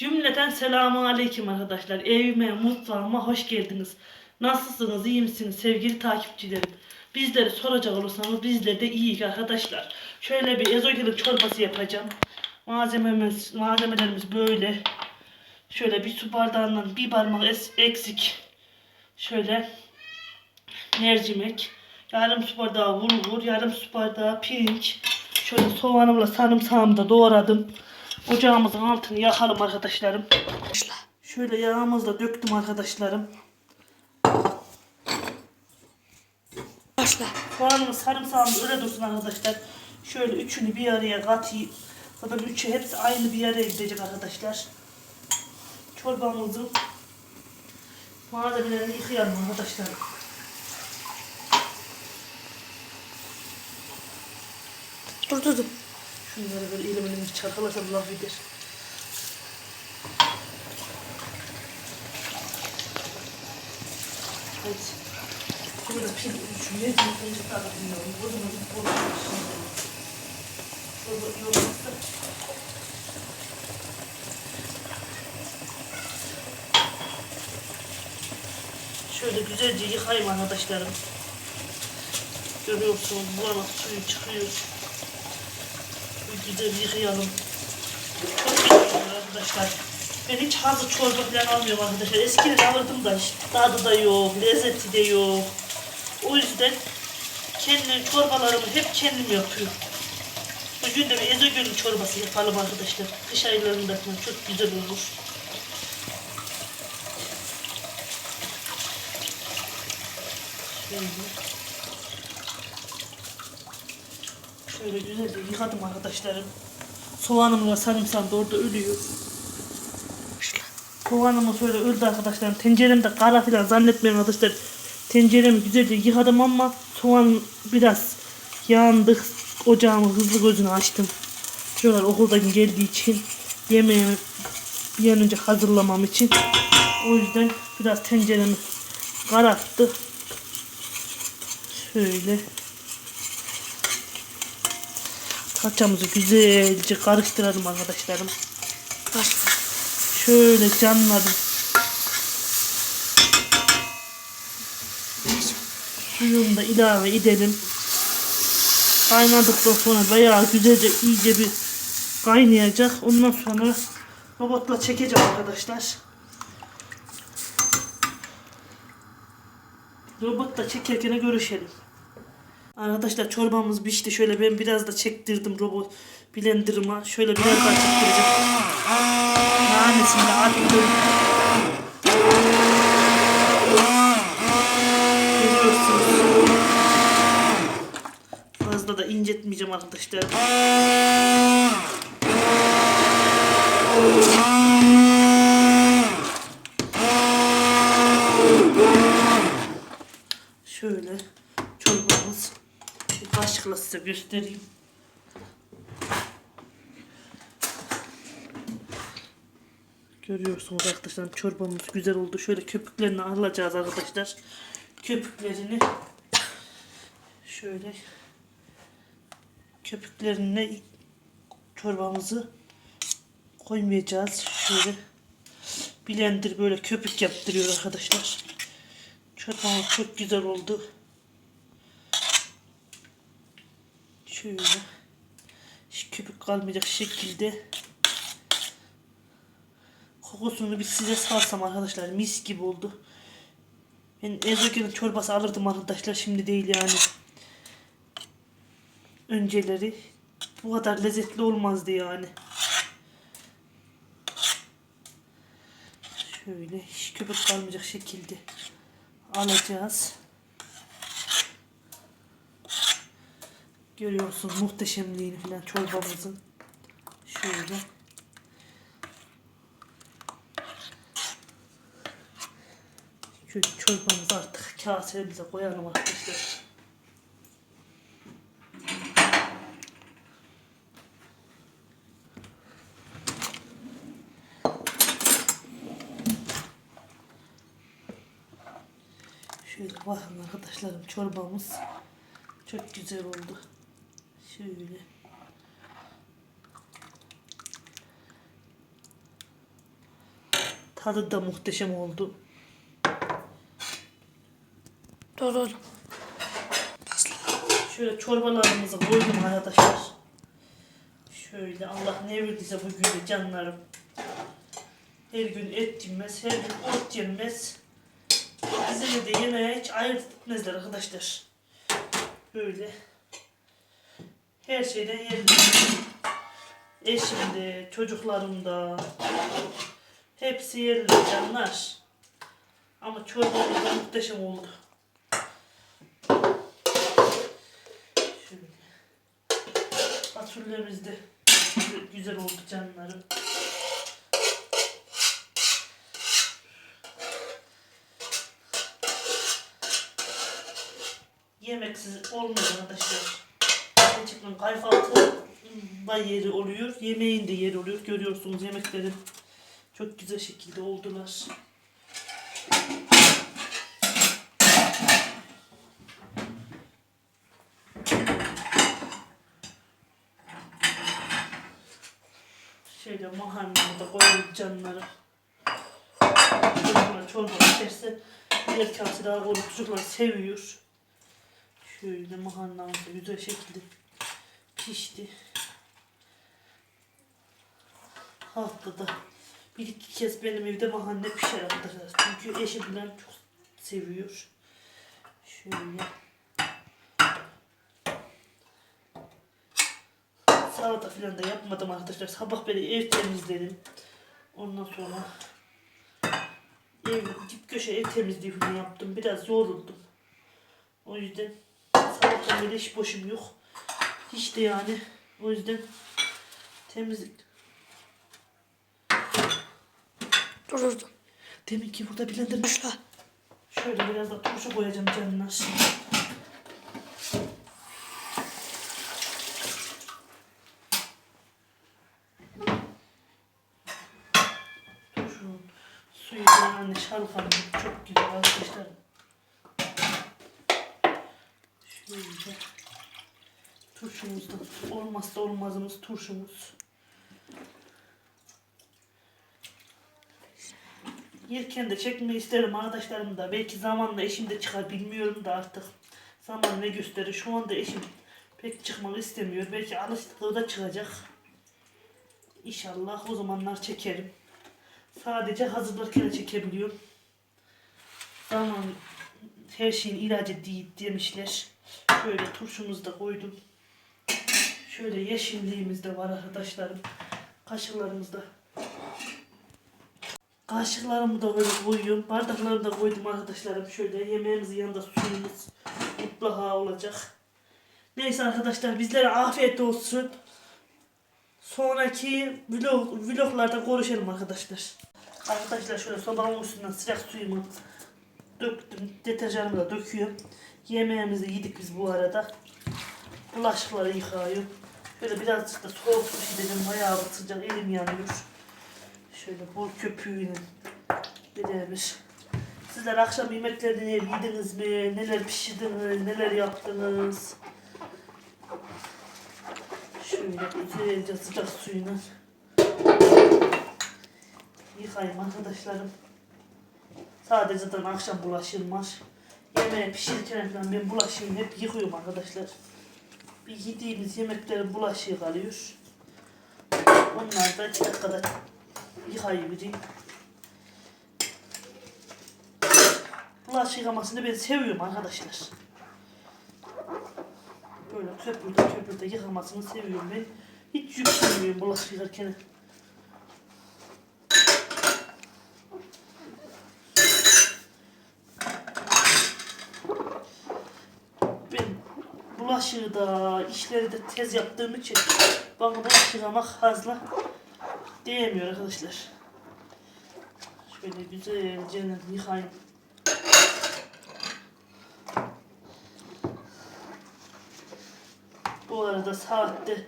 Cümleten selamun aleyküm arkadaşlar. Evime, mutfağıma hoş geldiniz. Nasılsınız, iyi misiniz sevgili takipçilerim? Bizleri soracak olursanız bizler de iyiyiz arkadaşlar. Şöyle bir ezogelin çorbası yapacağım. Malzememiz, malzemelerimiz böyle. Şöyle bir su bardağından bir parmak eksik. Şöyle mercimek. Yarım su bardağı bulgur, yarım su bardağı pirinç. Şöyle soğanımla sarımsağımı da doğradım. Ocağımızın altını yakalım arkadaşlarım. Şöyle yağımızı da döktüm arkadaşlarım. Başla. Soğanımı sarımsağımı öyle dursun arkadaşlar. Şöyle üçünü bir araya katayım. Zaten üçü hepsi aynı bir araya gidecek arkadaşlar. Çorbamızın malzemelerini yıkayalım arkadaşlar. Dur dur dur. Şunları böyle elimle bir çarpalarsam laf eder. Evet. Burada pil şu ne diyor önce daha bilmiyorum. O zaman bir bol Şurada yoğurmakta. Şöyle güzelce yıkayayım arkadaşlarım. Görüyorsunuz bulanık suyu çıkıyor. Güzel yıkayalım. Arkadaşlar. Ben hiç hazır çorba falan almıyorum arkadaşlar. Eskiden alırdım da işte tadı da yok, lezzeti de yok. O yüzden kendi çorbalarımı hep kendim yapıyorum. Bugün de bir ezogölün çorbası yapalım arkadaşlar. Kış aylarında çok güzel olur. Şöyle. Şöyle güzelce yıkadım arkadaşlarım. Soğanım ve sarımsağım da orada ölüyor. Soğanımı şöyle öldü arkadaşlarım. Tenceremde kara falan zannetmeyin arkadaşlar. Tenceremi güzelce yıkadım ama soğan biraz yandı. Ocağımı hızlı gözünü açtım. Şuralar okuldan geldiği için yemeğimi bir an önce hazırlamam için. O yüzden biraz tenceremi kararttı. Şöyle Salçamızı güzelce karıştıralım arkadaşlarım. Şöyle canlarım. Suyunu da ilave edelim. Kaynadıktan sonra bayağı güzelce iyice bir kaynayacak. Ondan sonra robotla çekeceğim arkadaşlar. Robotla çekerken görüşelim. Arkadaşlar çorbamız pişti. Şöyle ben biraz da çektirdim robot blenderıma. Şöyle biraz daha çektireceğim. Nanesini de attım. Fazla da incetmeyeceğim arkadaşlar. Şöyle çorbamız bir kaşıkla size göstereyim. Görüyorsunuz arkadaşlar çorbamız güzel oldu. Şöyle köpüklerini alacağız arkadaşlar. Köpüklerini şöyle köpüklerine çorbamızı koymayacağız. Şöyle blender böyle köpük yaptırıyor arkadaşlar. Çorbamız çok güzel oldu. Şöyle köpük kalmayacak şekilde kokusunu bir size salsam arkadaşlar mis gibi oldu. Ben ezogelin çorbası alırdım arkadaşlar şimdi değil yani. Önceleri bu kadar lezzetli olmazdı yani. Şöyle hiç köpük kalmayacak şekilde alacağız. Görüyorsunuz muhteşemliğini falan çorbamızın. Şöyle. Şöyle çorbamızı artık kaselerimize koyalım arkadaşlar. Şöyle bakın arkadaşlarım çorbamız çok güzel oldu. Şöyle. Tadı da muhteşem oldu. Dur dur. Şöyle çorbalarımızı koydum arkadaşlar. Şöyle Allah ne verdiyse bugün de canlarım. Her gün et yenmez, her gün ot yenmez. Bize de yemeğe hiç ayırt etmezler arkadaşlar. Böyle. Her şeyden yerler. Eşim de, çocuklarım da. Hepsi yerler canlar. Ama çorbamız da muhteşem oldu. Şöyle. Fasulyemiz de güzel oldu canlarım. Yemeksiz olmuyor arkadaşlar. Gerçekten kayfaltı da yeri oluyor. Yemeğin de yeri oluyor. Görüyorsunuz yemeklerim çok güzel şekilde oldular. Şöyle mahallemde da koyalım canları. Çocuklar çorba içerse birer kase daha koyup çocuklar seviyor. Şöyle mahallemde güzel şekilde pişti. Haftada bir iki kez benim evde mahalle pişer arkadaşlar. Çünkü eşim falan çok seviyor. Şöyle. Salata falan da yapmadım arkadaşlar. Sabah böyle ev temizledim. Ondan sonra ev, dip köşe ev temizliği yaptım. Biraz yoruldum. O yüzden salata böyle hiç boşum yok. Hiç de yani. O yüzden temizlik. Dur dur dur. Demin ki burada blender Başla. Şöyle biraz da turşu koyacağım canlar. Turşunun suyu yani şalgamı çok güzel arkadaşlar. Şöyle. Turşumuz da olmazsa olmazımız turşumuz. Yerken de çekmeyi isterim arkadaşlarım da. Belki zamanla eşim de çıkar bilmiyorum da artık. Zaman ne gösterir. Şu anda eşim pek çıkmak istemiyor. Belki alıştıklığı da çıkacak. İnşallah o zamanlar çekerim. Sadece hazırlarken çekebiliyorum. Zaman her şeyin ilacı değil demişler. Şöyle turşumuzu da koydum. Şöyle yeşilliğimiz de var arkadaşlarım. Kaşıklarımız da Kaşıklarımı da böyle koyuyorum. Bardaklarımı da koydum arkadaşlarım. Şöyle yemeğimizin yanında suyumuz mutlaka olacak. Neyse arkadaşlar bizlere afiyet olsun. Sonraki vlog, vloglarda görüşelim arkadaşlar. Arkadaşlar şöyle sobanın üstünden sıcak suyumu döktüm. Deterjanımı da döküyorum. Yemeğimizi yedik biz bu arada. Bulaşıkları yıkıyorum. Şöyle birazcık da soğuk su dedim. Bayağı sıcak elim yanıyor. Şöyle bol köpüğünü birebir. Sizler akşam yemeklerini yediniz mi? Neler pişirdiniz? Neler yaptınız? Şöyle güzelce sıcak suyuna yıkayayım arkadaşlarım. Sadece zaten akşam bulaşığım var. Yemeği pişirirken ben bulaşığımı hep yıkıyorum arkadaşlar. Bir yediğimiz yemeklerin bulaşığı kalıyor. Onlar da iki dakikada yıkayıvereyim. Bulaşık yıkamasını ben seviyorum arkadaşlar. Böyle köpürde köpürde yıkamasını seviyorum ben. Hiç yükselmiyorum bulaşık yıkarken. Ben bulaşığı da işleri de tez yaptığım için bana bulaşık yıkamak fazla değmiyor arkadaşlar. Şöyle güzelce yıkayayım. Bu arada saatte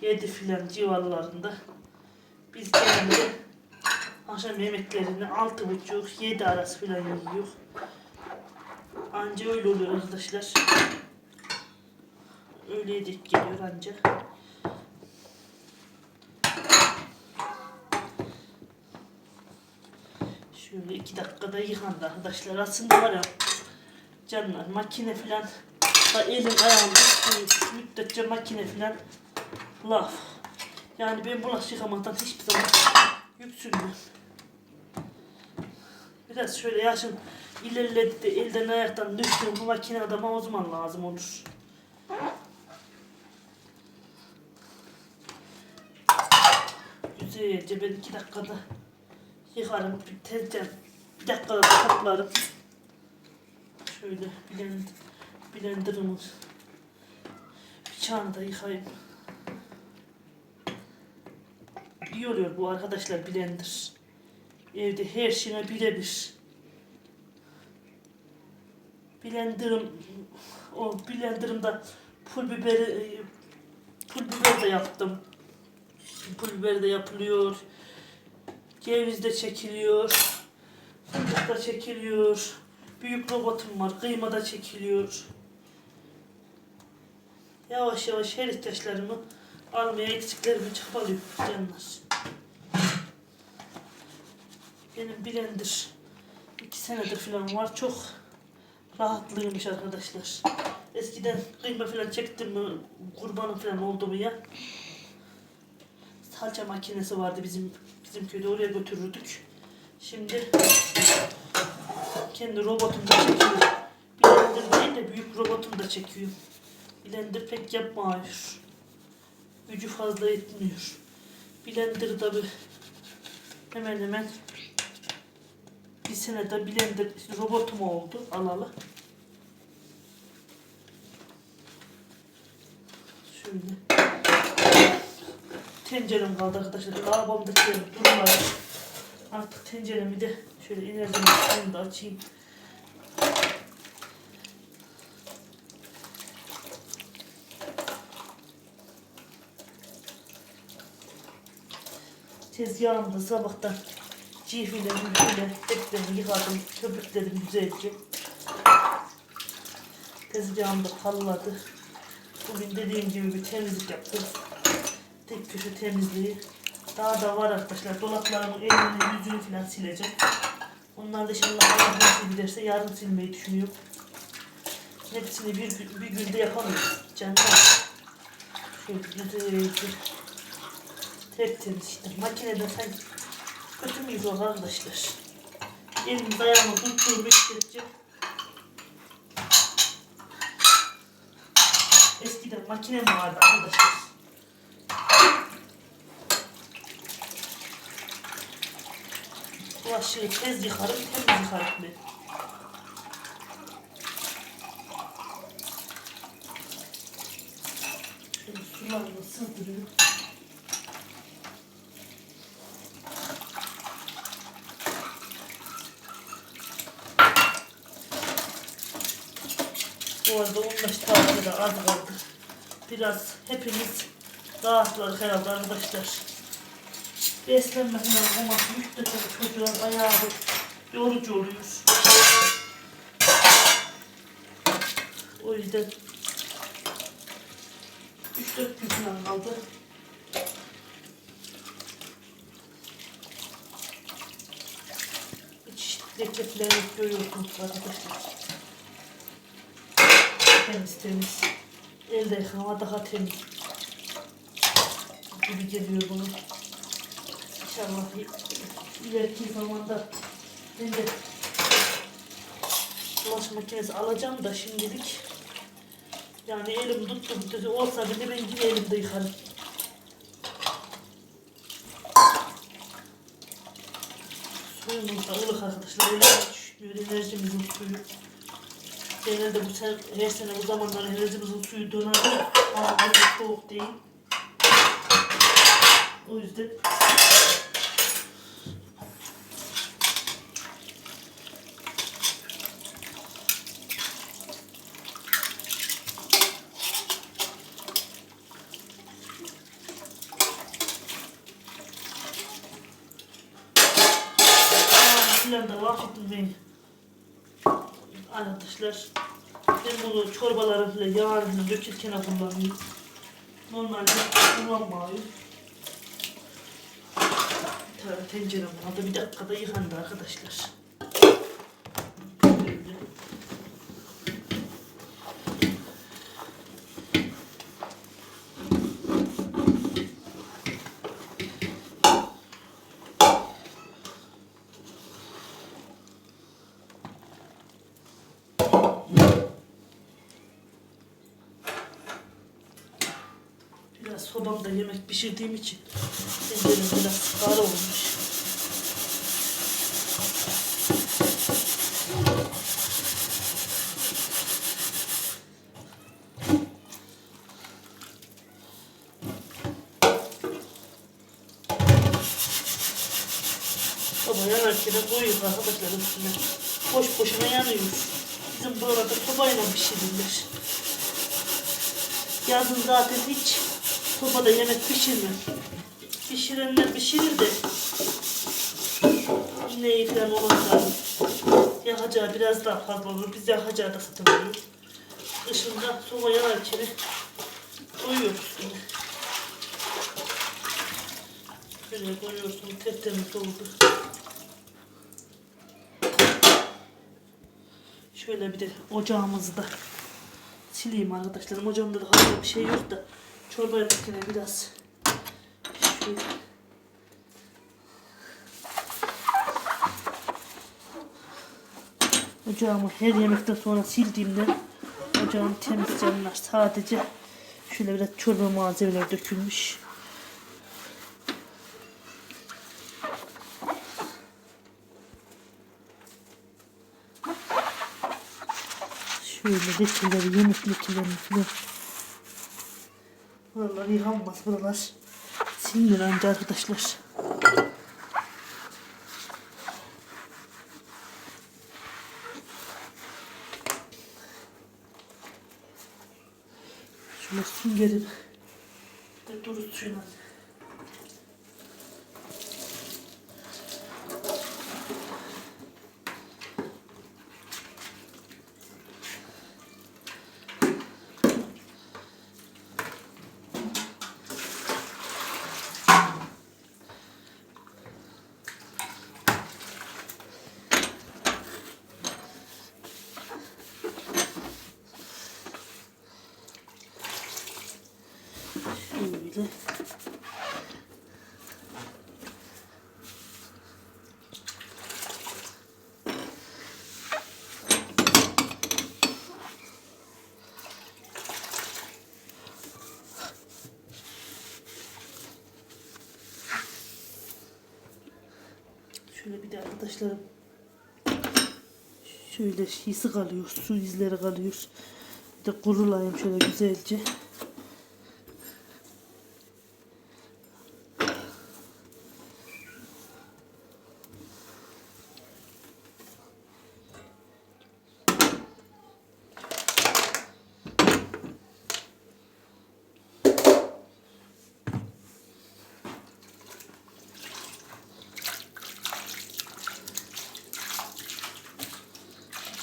7 filan civarlarında biz genelde akşam yemeklerini 6.30-7 arası filan yiyor. Anca öyle oluyor arkadaşlar. Öyle yedik geliyor anca. Şöyle iki dakikada yıkandı arkadaşlar. Aslında var ya canlar makine falan da elim ayağım müddetçe makine falan laf. Yani ben bulaşık yıkamaktan hiçbir zaman yüksünmüyorum. Biraz şöyle yaşım ilerledi de elden ayaktan düştüğüm bu makine adama o zaman lazım olur. Güzelce ben iki dakikada yıkarım, tezcan. Bir dakikada da toplarım. Şöyle blend, blenderımı bıçağını da yıkayayım. İyi bu arkadaşlar blender. Evde her şeyine birebir. Blenderım o blenderımda pul biberi pul biber de yaptım. Pul biber de yapılıyor. Ceviz de çekiliyor. Fındık da çekiliyor. Büyük robotum var. Kıyma da çekiliyor. Yavaş yavaş her ihtiyaçlarımı almaya eksiklerimi çabalıyorum canlar. Benim blender iki senedir falan var. Çok rahatlıymış arkadaşlar. Eskiden kıyma falan çektim mi kurbanım falan oldu mu ya. Salça makinesi vardı bizim bizim köyde oraya götürürdük. Şimdi kendi robotum da çekiyor. Blender değil de büyük robotum da çekiyor. Blender pek yapmıyor. Gücü fazla etmiyor. Blender tabi hemen hemen bir senede blender robotum oldu alalı. Şöyle. Tencerem kaldı arkadaşlar. Lavabomdaki durumlar. Artık tenceremi de şöyle enerjimi da açayım. Tezgahımda sabahtan cihviyle, mülküyle etlerini yıkadım, köpükledim güzelce. Tezgahım da parladı. Bugün dediğim gibi bir temizlik yaptım. Tek köşe temizliği. Daha da var arkadaşlar. Dolaplarımın elini, yüzünü falan sileceğim. Onlar da inşallah Allah nasip ederse yarın silmeyi düşünüyorum. Hepsini bir, bir günde yapamıyoruz. Canlar. Şöyle güzelce tertemiz işte. Makineden sanki kötü müyüz o arkadaşlar? Elimiz ayağımız tuttuğu müddetçe Eskiden makine mi vardı arkadaşlar? Bulaşığı tez yıkarım, temiz yıkarım ben. Sularını sızdırıyorum. Bu arada 15 tane de az kaldı. Biraz hepimiz rahatlar herhalde arkadaşlar. Beslenme falan olmaz. Müddetçe çocuğun ayağı yorucu oluyor. O yüzden 3-4 gün falan kaldı. Falan yok görüyorsunuz arkadaşlar. Temiz temiz. Elde yıkama daha temiz. Gibi geliyor bunu. İnşallah ileriki zamanda ben de bulaşık makinesi alacağım da şimdilik yani elim tuttu dedi olsa bile ben yine elimde yıkarım. Suyumuz da ılık arkadaşlar. Öyle düşmüyor enerjimizin suyu. Genelde bu sen, her sene bu zamanlar enerjimizin suyu döner. Ama bu soğuk değil. O yüzden filan da vahşettim beni. Arkadaşlar ben bunu çorbaların filan yağını filan dökerken kullanıyorum. Normalde kullanmıyorum. Tencerem vardı. Bir dakikada yıkandı arkadaşlar. Sobamda yemek pişirdiğim için tencerem biraz kara olmuş. Soba yanarken koyuyoruz arkadaşlar üstüne. Boş boşuna yanıyor. Bizim buralarda sobayla pişirilir. Yazın zaten hiç sobada yemek pişirmem. Pişirenler pişirir de ineği falan olursa yakacağı biraz daha fazla olur. Biz yakacağı da satılıyoruz. Dışında soba yanarken koyuyoruz yine. Böyle koyuyorsun tertemiz oldu. Şöyle bir de ocağımızı da sileyim arkadaşlarım. Ocağımda da fazla bir şey yok da çorba yaparken biraz şöyle Ocağımı her yemekten sonra sildiğimde ocağım temiz canlar. Sadece şöyle biraz çorba malzemeler dökülmüş. Şöyle lekeleri, yemek lekelerini falan. Buralar yıkanmaz buralar. Silinir anca arkadaşlar. Şöyle süngerin de duru suyuna. Şöyle. Şöyle bir de arkadaşlarım şöyle şişi kalıyor, su izleri kalıyor. Bir de kurulayım şöyle güzelce.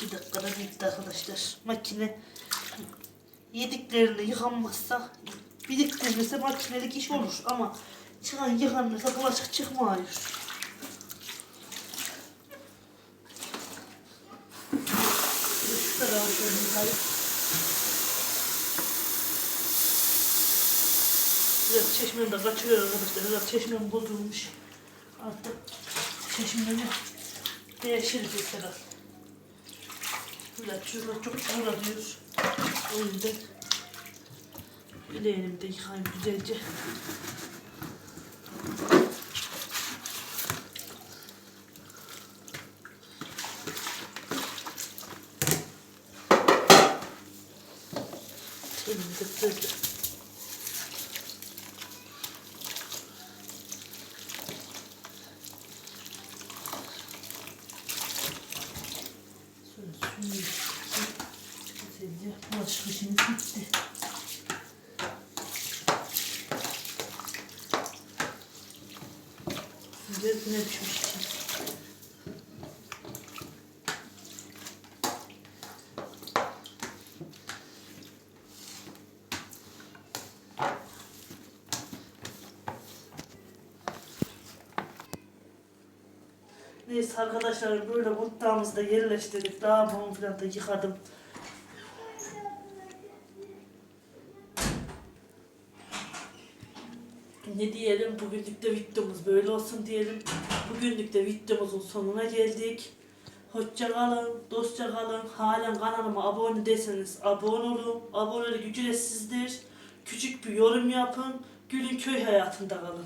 Bir dakikada bitti arkadaşlar. Makine yediklerini yıkanmazsa biriktirirse makinelik iş olur ama çıkan yıkanırsa bulaşık çıkmıyor. Şu tarafa şöyle yıkayıp Biraz çeşmem de kaçıyor arkadaşlar. Biraz çeşmem bozulmuş. Artık çeşmemi değiştireceğiz herhalde. Böyle şurada çok uğranıyor. O yüzden bileğimi de yıkayayım güzelce. Elimi de böyle. Şöyle suyunu güzelce bulaşık işimiz bitti. Güzel düşmüş. Neyse arkadaşlar böyle mutfağımızı da yerleştirdik. Lavabomı falan da yıkadım. Ne diyelim bugünlük de videomuz böyle olsun diyelim. Bugünlük de videomuzun sonuna geldik. Hoşça kalın, dostça kalın. Halen kanalıma abone değilseniz abone olun. Abonelik ücretsizdir. Küçük bir yorum yapın. Gülün köy hayatında kalın.